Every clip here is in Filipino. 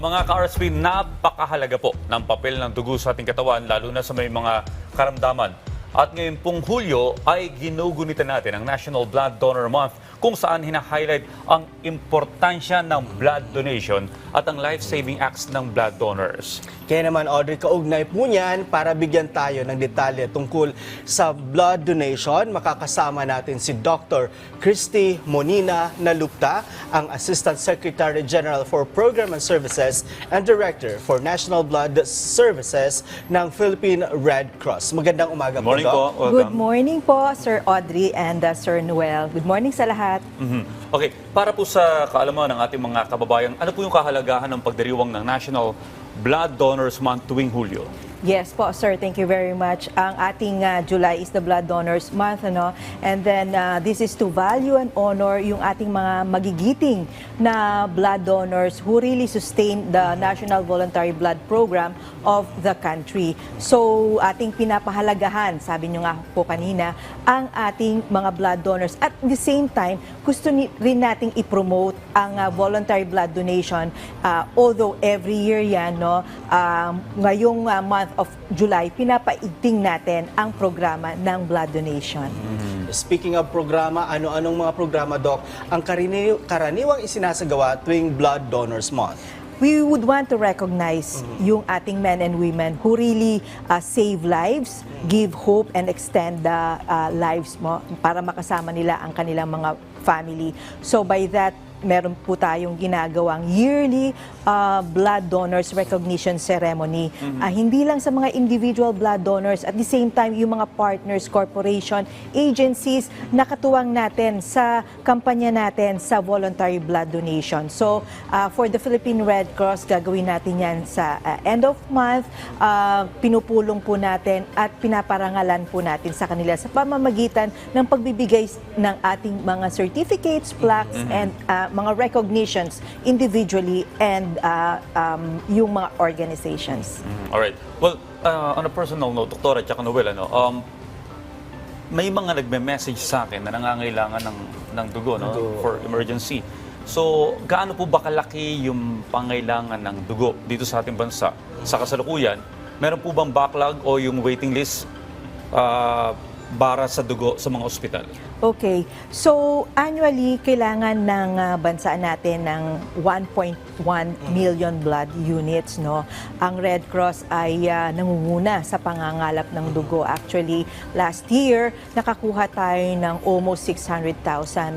mga ka-RSP, napakahalaga po ng papel ng dugo sa ating katawan, lalo na sa may mga karamdaman. At ngayon pong Hulyo ay ginugunitan natin ang National Blood Donor Month kung saan hina-highlight ang importansya ng blood donation at ang life-saving acts ng blood donors. Kaya naman, Audrey, kaugnay po niyan para bigyan tayo ng detalye tungkol sa blood donation. Makakasama natin si Dr. Christy Monina Nalupta, ang Assistant Secretary General for Program and Services and Director for National Blood Services ng Philippine Red Cross. Magandang umaga Morning po, Doc. po. Good morning po, Sir Audrey and uh, Sir Noel. Good morning sa lahat. Mhm. Okay, para po sa kaalaman ng ating mga kababayan, ano po yung kahalagahan ng pagdiriwang ng National Blood Donors Month tuwing Hulyo? Yes po, sir. Thank you very much. Ang ating uh, July is the Blood Donors Month, ano? And then uh, this is to value and honor yung ating mga magigiting na blood donors who really sustain the National Voluntary Blood Program of the country. So, ating pinapahalagahan, sabi nyo nga po kanina, ang ating mga blood donors. At the same time, gusto rin nating i-promote ang uh, voluntary blood donation. Uh, although every year yan, no, um, ngayong uh, month of July, pinapaigting natin ang programa ng blood donation. Speaking of programa, ano-anong mga programa, Doc, ang karani- karaniwang isinasagawa tuwing Blood Donors Month? we would want to recognize yung ating men and women who really uh, save lives, give hope, and extend the uh, lives mo para makasama nila ang kanilang mga family. So by that, meron po tayong ginagawang yearly uh, blood donors recognition ceremony. Ah, hindi lang sa mga individual blood donors, at the same time, yung mga partners, corporation, agencies, nakatuwang natin sa kampanya natin sa voluntary blood donation. So, uh, for the Philippine Red Cross, gagawin natin yan sa uh, end of month. Uh, pinupulong po natin at pinaparangalan po natin sa kanila sa pamamagitan ng pagbibigay ng ating mga certificates, plaques, and uh, mga recognitions individually and uh, um, yung mga organizations. Mm, Alright. Well, uh, on a personal note, Doktora at Noel, ano, um, may mga nagme-message sa akin na nangangailangan ng, ng dugo, no, Dugo. for emergency. So, gaano po ba kalaki yung pangailangan ng dugo dito sa ating bansa? Sa kasalukuyan, meron po bang backlog o yung waiting list uh, para sa dugo sa mga ospital? Okay. So, annually, kailangan ng ah, bansa natin ng 1.1 million blood units. No? Ang Red Cross ay ah, nangunguna sa pangangalap ng dugo. Actually, last year, nakakuha tayo ng almost 600,000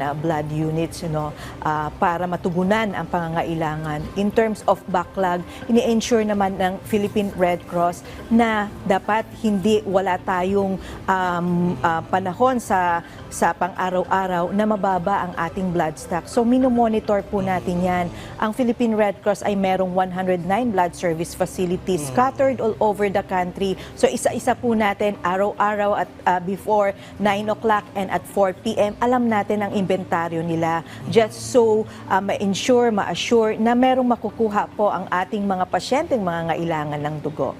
ah, blood units no? ah, para matugunan ang pangangailangan. In terms of backlog, ini-ensure naman ng Philippine Red Cross na dapat hindi wala tayong um, ah, panahon sa sa pang-araw-araw na mababa ang ating blood stock. So minomonitor po natin yan. Ang Philippine Red Cross ay merong 109 blood service facilities scattered all over the country. So isa-isa po natin araw-araw at ah, before 9 o'clock and at 4 p.m. alam natin ang inventaryo nila just so ah, ma-ensure, ma-assure na merong makukuha po ang ating mga pasyenteng mga ngailangan ng dugo.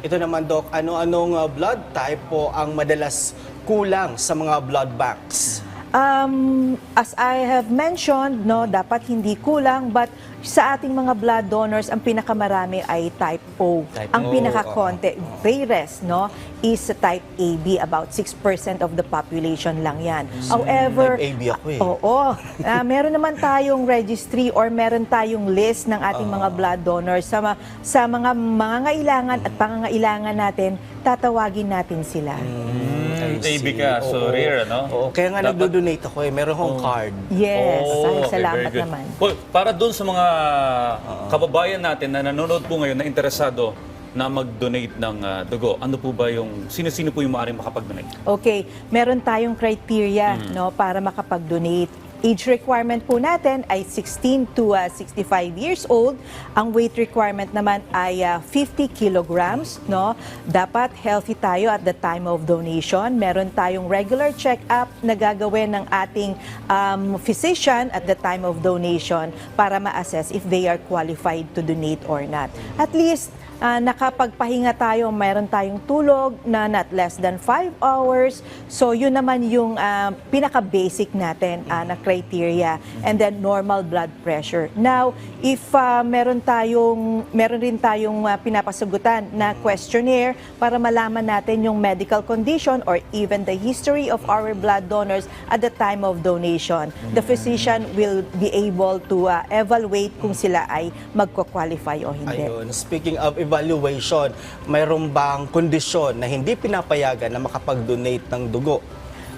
Ito naman, Doc, ano-anong uh, blood type po ang madalas kulang sa mga blood banks? Um, as I have mentioned, no, dapat hindi kulang but sa ating mga blood donors, ang pinakamarami ay type O. Type O, ang pinakakonte, rarest, no, is type AB. About 6% of the population lang yan. However, Type AB ako eh. Oo. Ah, meron naman tayong registry or meron tayong list ng ating mga blood donors sa, sa mga mangangailangan at pangangailangan natin, tatawagin natin sila. I AB see. ka, so Oo. rare, ano? Oo, kaya nga Dapat- nagdo-donate ako eh. Meron akong card. Yes, Oh, ay, okay, salamat very good. naman. Well, para doon sa mga kababayan natin na nanonood po ngayon na interesado na mag-donate ng ah, dugo, ano po ba yung, sino-sino po yung maaaring makapag-donate? Okay, meron tayong criteria Mm. no para makapag-donate. Age requirement po natin ay 16 to ah, 65 years old. Ang weight requirement naman ay ah, 50 kilograms, no? Dapat healthy tayo at the time of donation. Meron tayong regular check-up na gagawin ng ating um, physician at the time of donation para ma-assess if they are qualified to donate or not. At least ah, nakapagpahinga tayo, mayroon tayong tulog na not less than 5 hours. So yun naman yung ah, pinaka-basic natin ah, na criteria. And then normal blood pressure. Now, if ah, meron tayong meron rin tayong ah, pinapasagutan na questionnaire para malaman natin yung medical condition or even the history of our blood donors at the time of donation. The physician will be able to ah, evaluate kung sila ay magko-qualify o hindi. Ayun, speaking of evaluation, mayroon bang kondisyon na hindi pinapayagan na makapag-donate ng dugo?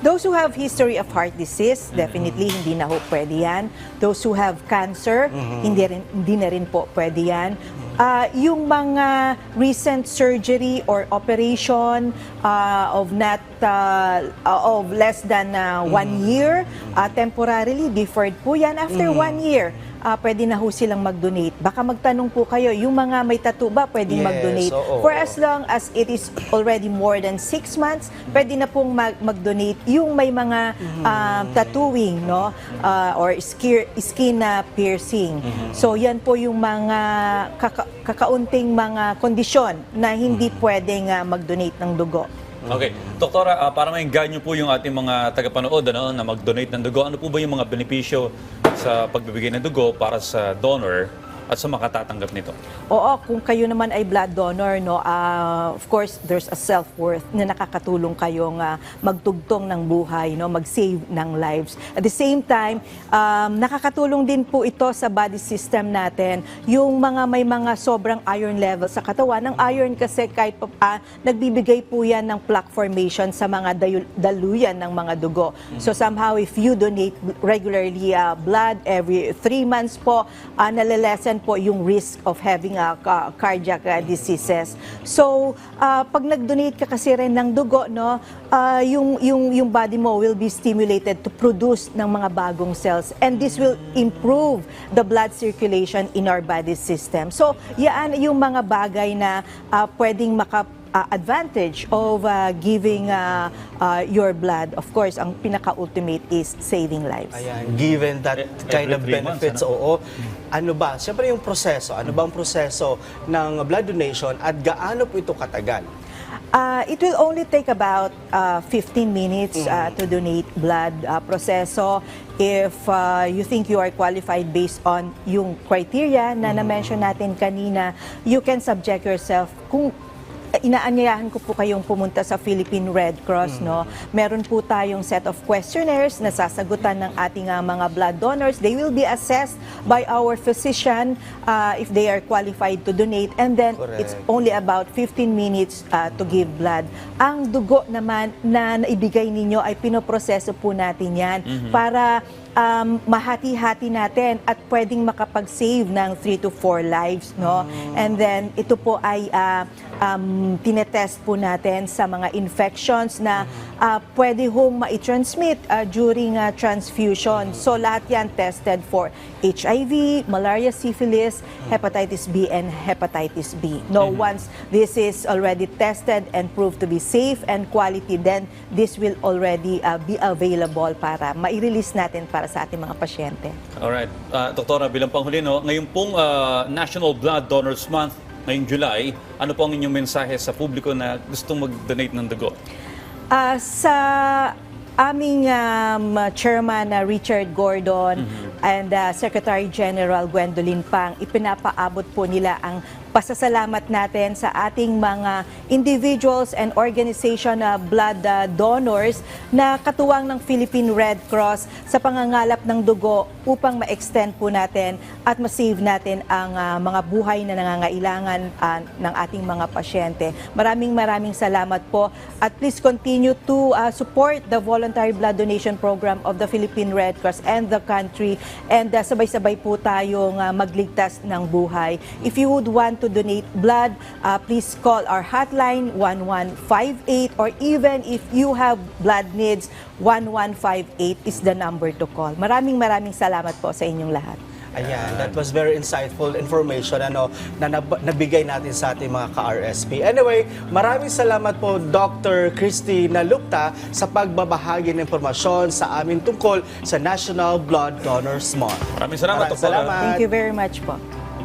Those who have history of heart disease, definitely hindi na ho pwede yan. Those who have cancer, hindi, rin, hindi na rin po pwede yan. Ah, yung mga recent surgery or operation ah, of not ah, of less than ah, one year, ah, temporarily deferred po yan. After one year, ah, pwede na ho silang mag-donate. Baka magtanong po kayo, yung mga may tattoo ba pwedeng Yes, mag-donate? oo. For as long as it is already more than six months, pwede na pong mag- mag-donate yung may mga um, tattooing, no? Uh, or skin, skin na piercing. So, yan po yung mga kaka- kakaunting mga kondisyon na hindi pwedeng uh, mag-donate ng dugo. Okay. Doktora, ah, para mainggan niyo po yung ating mga tagapanood ano, na mag-donate ng dugo, ano po ba yung mga benepisyo sa pagbibigay ng dugo para sa donor at sa makatatanggap nito? Oo, kung kayo naman ay blood donor, no, ah, of course, there's a self-worth na nakakatulong kayong ah, magtugtong ng buhay, no, mag-save ng lives. At the same time, um, nakakatulong din po ito sa body system natin. Yung mga may mga sobrang iron level sa katawan. Ang iron kasi kahit pa, ah, nagbibigay po yan ng plaque formation sa mga daluyan ng mga dugo. So somehow, if you donate regularly ah, blood every three months po, uh, nalalesen po yung risk of having a ca- cardiac ah, diseases. So, ah, pag nag-donate ka kasi rin ng dugo, no, ah, yung, yung, yung body mo will be stimulated to produce ng mga bagong cells and this will improve the blood circulation in our body system. So, yan yung mga bagay na ah, pwedeng maka uh, advantage of uh, giving uh, uh, your blood. Of course, ang pinaka-ultimate is saving lives. Ayan, given that E- kind every of three months, benefits, oo. Ano ba? Siyempre yung proseso. Ano ba ang proseso ng blood donation at gaano po ito katagal? Uh, it will only take about uh, 15 minutes uh, to donate blood uh, proseso if uh, you think you are qualified based on yung criteria na na-mention natin kanina, you can subject yourself kung inaanyayahan ko po kayong pumunta sa Philippine Red Cross, no? Meron po tayong set of questionnaires na sasagutan ng ating ah, mga blood donors. They will be assessed by our physician ah, if they are qualified to donate and then it's Correct. only about 15 minutes uh, to give blood. Ang dugo naman na naibigay ninyo ay pinoproseso po natin yan para um, mahati-hati natin at pwedeng makapag-save ng 3 to 4 lives. No? And then ito po ay uh, um, tinetest po natin sa mga infections na uh, pwede hong ma-transmit uh, during uh, transfusion. So lahat yan tested for HIV, malaria, syphilis, hepatitis B, and hepatitis B. No, once this is already tested and proved to be safe and quality, then this will already uh, be available para ma-release natin para sa ating mga pasyente. Alright. Uh, Doktora, bilang panghuli, no, ngayon pong ah, National Blood Donors Month, ngayong July, ano po ang inyong mensahe sa publiko na gustong mag-donate ng dugo? Ah, sa aming um, chairman na Richard Gordon and uh, Secretary General Gwendolyn Pang, ipinapaabot po nila ang pasasalamat natin sa ating mga individuals and organization na blood uh, donors na katuwang ng Philippine Red Cross sa pangangalap ng dugo upang ma-extend po natin at ma-save natin ang uh, mga buhay na nangangailangan uh, ng ating mga pasyente. Maraming maraming salamat po at please continue to uh, support the voluntary blood donation program of the Philippine Red Cross and the country and uh, sabay-sabay po tayong uh, magligtas ng buhay. If you would want to donate blood, uh, please call our hotline 1158 or even if you have blood needs, 1158 is the number to call. Maraming maraming salamat po sa inyong lahat. Ayan, that was very insightful information ano, na nab- nabigay natin sa ating mga ka-RSP. Anyway, maraming salamat po Dr. Christy Nalukta sa pagbabahagi ng impormasyon sa amin tungkol sa National Blood Donors Month. Maraming salamat, Maraming Doktora. salamat. Thank you very much po.